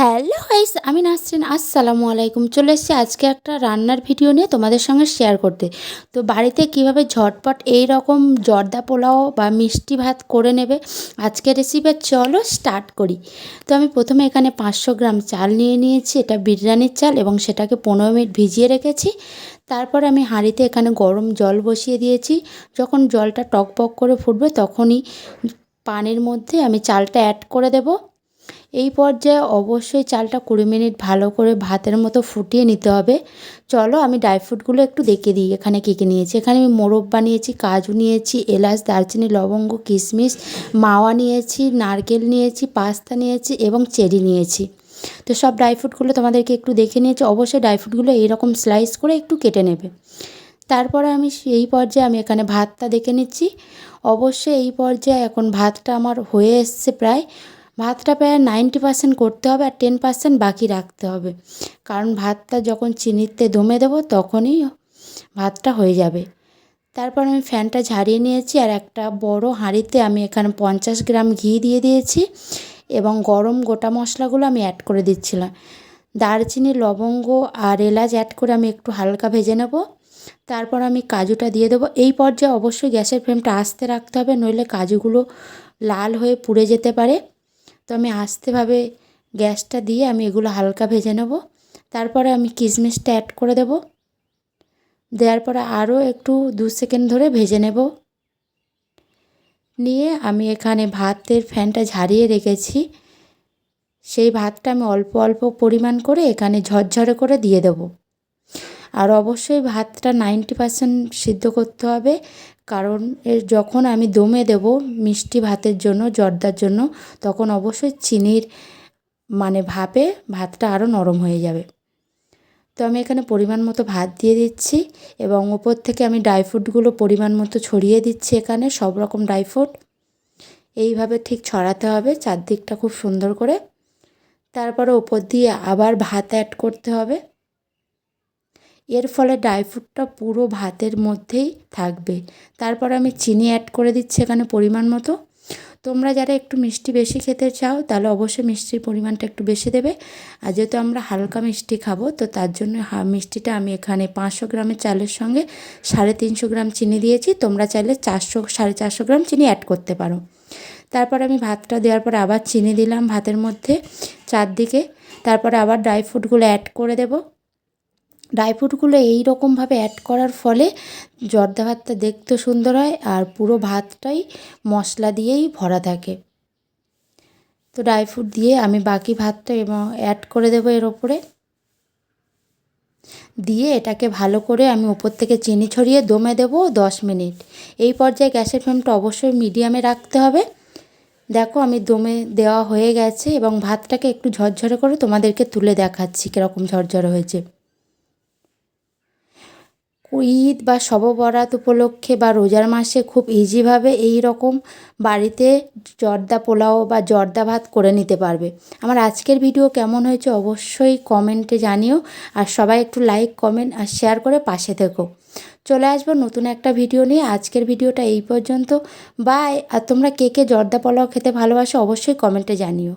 Hello guys আমি নাসরিন, আসসালামু আলাইকুম। চলে এসেছি আজকে একটা রান্নার ভিডিও নিয়ে তোমাদের সঙ্গে শেয়ার করতে। তো বাড়িতে কীভাবে ঝটপট এই রকম জর্দা পোলাও বা মিষ্টি ভাত করে নেবে, আজকের রেসিপি চলো স্টার্ট করি। তো আমি প্রথমে এখানে পাঁচশো গ্রাম চাল নিয়ে নিয়েছি, এটা বিরিয়ানির চাল এবং সেটাকে পনেরো মিনিট ভিজিয়ে রেখেছি। তারপর আমি হাঁড়িতে এখানে গরম জল বসিয়ে দিয়েছি। যখন জলটা টকবক করে ফুটবে তখনই পানির মধ্যে আমি চালটা অ্যাড করে দেবো। এই পর্যায়ে অবশ্যই চালটা কুড়ি মিনিট ভালো করে ভাতের মতো ফুটিয়ে নিতে হবে। চলো আমি ড্রাই ফ্রুটগুলো একটু দেখে দিই এখানে কী কী নিয়েছি। এখানে আমি মোরব্বা নিয়েছি কাজু নিয়েছি, এলাচ, দারচিনি, লবঙ্গ, কিশমিশ, মাওয়া নিয়েছি, নারকেল নিয়েছি, পাস্তা নিয়েছি এবং চেরি নিয়েছি। তো সব ড্রাই ফ্রুটগুলো তোমাদেরকে একটু দেখে নিয়েছি। অবশ্যই ড্রাই ফ্রুটগুলো এইরকম স্লাইস করে একটু কেটে নেবে। তারপরে আমি এই পর্যায়ে আমি এখানে ভাতটা দেখে নিচ্ছি। অবশ্যই এই পর্যায়ে এখন ভাতটা আমার হয়ে এসছে প্রায়। ভাতটা প্রায় নাইনটি পার্সেন্ট করতে হবে আর টেন পার্সেন্ট বাকি রাখতে হবে। কারণ ভাতটা যখন চিনিতে দমে দেবো তখনই ভাতটা হয়ে যাবে। তারপর আমি ফ্যানটা ঝাড়িয়ে নিয়েছি আর একটা বড় হাঁড়িতে আমি এখানে পঞ্চাশ গ্রাম ঘি দিয়ে দিয়েছি এবং গরম গোটা মশলাগুলো আমি অ্যাড করে দিচ্ছিলাম। দারচিনি, লবঙ্গ আর এলাচ অ্যাড করে আমি একটু হালকা ভেজে নেব। তারপর আমি কাজুটা দিয়ে দেবো। এই পর্যায়ে অবশ্যই গ্যাসের ফ্লেমটা আস্তে রাখতে হবে, নইলে কাজুগুলো লাল হয়ে পুড়ে যেতে পারে। তো আমি আস্তেভাবে গ্যাসটা দিয়ে আমি এগুলো হালকা ভেজে নেব। তারপরে আমি কিশমিশটা অ্যাড করে দেব। দেওয়ার পরে আরও একটু দু সেকেন্ড ধরে ভেজে নেব। নিয়ে আমি এখানে ভাতের ফ্যানটা ঝারিয়ে রেখেছি। সেই ভাতটা আমি অল্প অল্প পরিমাণ করে এখানে ঝরঝরে করে দিয়ে দেব। আর অবশ্যই ভাতটা নাইনটি পারসেন্ট সিদ্ধ করতে হবে। কারণ এর যখন আমি দমে দেব মিষ্টি ভাতের জন্য, জর্দার জন্য, তখন অবশ্যই চিনির মানে ভাপে ভাতটা আরও নরম হয়ে যাবে। তো আমি এখানে পরিমাণ মতো ভাত দিয়ে দিচ্ছি এবং ওপর থেকে আমি ড্রাই ফ্রুটগুলো পরিমাণ মতো ছড়িয়ে দিচ্ছি এখানে, সব রকম ড্রাই ফ্রুট এইভাবে ঠিক ছড়াতে হবে চারদিকটা খুব সুন্দর করে। তারপরে ওপর দিয়ে আবার ভাত অ্যাড করতে হবে। এর ফলে ড্রাই ফ্রুটটা পুরো ভাতের মধ্যেই থাকবে। তারপর আমি চিনি অ্যাড করে দিচ্ছি এখানে পরিমাণ মতো। তোমরা যারা একটু মিষ্টি বেশি খেতে চাও, তাহলে অবশ্যই মিষ্টির পরিমাণটা একটু বেশি দেবে। আর যেহেতু আমরা হালকা মিষ্টি খাব, তো তার জন্য মিষ্টিটা আমি এখানে পাঁচশো গ্রামের চালের সঙ্গে সাড়ে তিনশো গ্রাম চিনি দিয়েছি। তোমরা চাইলে চারশো, সাড়ে চারশো গ্রাম চিনি অ্যাড করতে পারো। তারপর আমি ভাতটা দেওয়ার পর আবার চিনি দিলাম ভাতের মধ্যে চারদিকে। তারপরে আবার ড্রাই ফ্রুটগুলো অ্যাড করে দেবো। ড্রাই ফ্রুটগুলো এই রকমভাবে অ্যাড করার ফলে জর্দা ভাতটা দেখতে সুন্দর হয় আর পুরো ভাতটাই মশলা দিয়েই ভরা থাকে। তো ড্রাই ফ্রুট দিয়ে আমি বাকি ভাতটা এবং অ্যাড করে দেবো এর ওপরে। দিয়ে এটাকে ভালো করে আমি ওপর থেকে চিনি ছড়িয়ে দমে দেবো দশ মিনিট। এই পর্যায়ে গ্যাসের ফ্লেমটা অবশ্যই মিডিয়ামে রাখতে হবে। দেখো আমি দমে দেওয়া হয়ে গেছে এবং ভাতটাকে একটু ঝরঝরে করে তোমাদেরকে তুলে দেখাচ্ছি কীরকম ঝরঝরে হয়েছে। ঈদ বা শব বরাত উপলক্ষে বা রোজার মাসে খুব ইজিভাবে এই রকম বাড়িতে জর্দা পোলাও বা জর্দা ভাত করে নিতে পারবে। আমার আজকের ভিডিও কেমন হয়েছে অবশ্যই কমেন্টে জানিও আর সবাই একটু লাইক, কমেন্ট আর শেয়ার করে পাশে থেকো। চলে আসব নতুন একটা ভিডিও নিয়ে। আজকের ভিডিওটা এই পর্যন্ত। বাই। আর তোমরা কে কে জর্দা পোলাও খেতে ভালোবাসো অবশ্যই কমেন্টে জানিও।